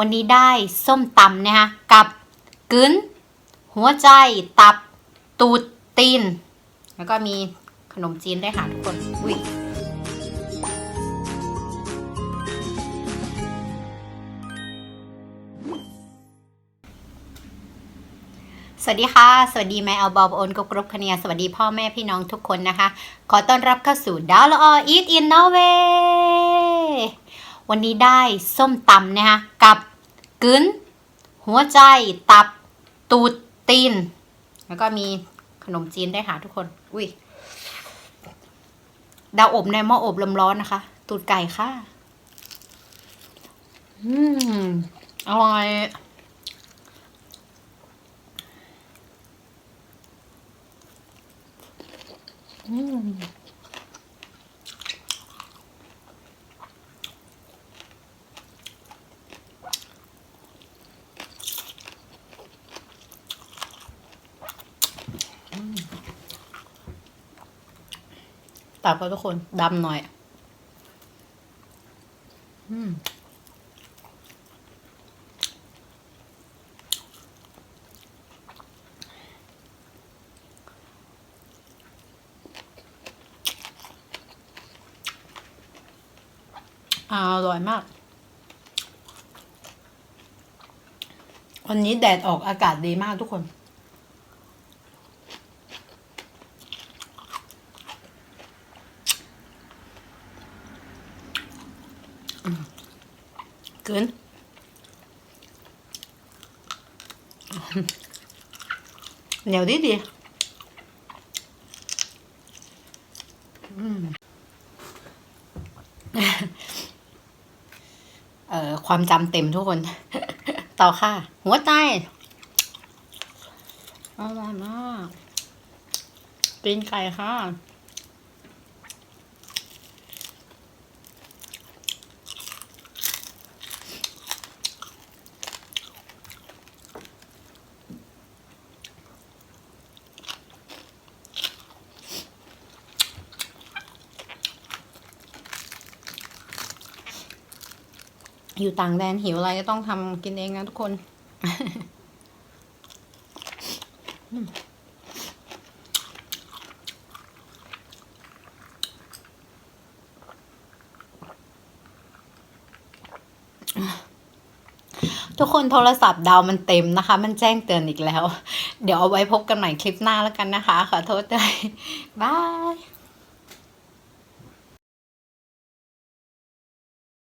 วันนี้ได้ส้มตำนะคะกับกึ้น หัวใจ ตับ ตูด ตีน แล้วก็มีขนมจีนได้วยค่ะทุกคน อุ้ยสวัสดีค่ะ สวัสดีแม่เอาบอบโอนกบกรบคเนียสวัสดีพ่อแม่พี่น้องทุกคนนะคะ ขอต้อนรับเข้าสู่ดาวลออีทอินนอเววันนี้ได้ส้มตำนะคะกับ กึนหัวใจ ตับ ตูด ตีน แล้วก็มีขนมจีนได้ค่ะทุกคน อุ้ย ดาวอบในหม้ออบลมร้อนนะคะ ตูดไก่ค่ะ อืม อร่อยอืม ตับก็ทุกคนดำหน่อย อืมอร่อยมาก วันนี้แดดออกอากาศดีมากทุกคน เกินเหนียวดีดีอืมเอ่อความจำเต็มทุกคน ต่อค่ะ หัวใจอร่อยมากตีนไก่ค่ะ อยู่ต่างแดนหิวอะไรก็ต้องทำกินเองนะทุกคนทุกคนโทรศัพท์ดาวมันเต็มนะคะ มันแจ้งเตือนอีกแล้ว เดี๋ยวเอาไว้พบกันใหม่คลิปหน้าแล้วกันนะคะ ขอโทษด้วย บาย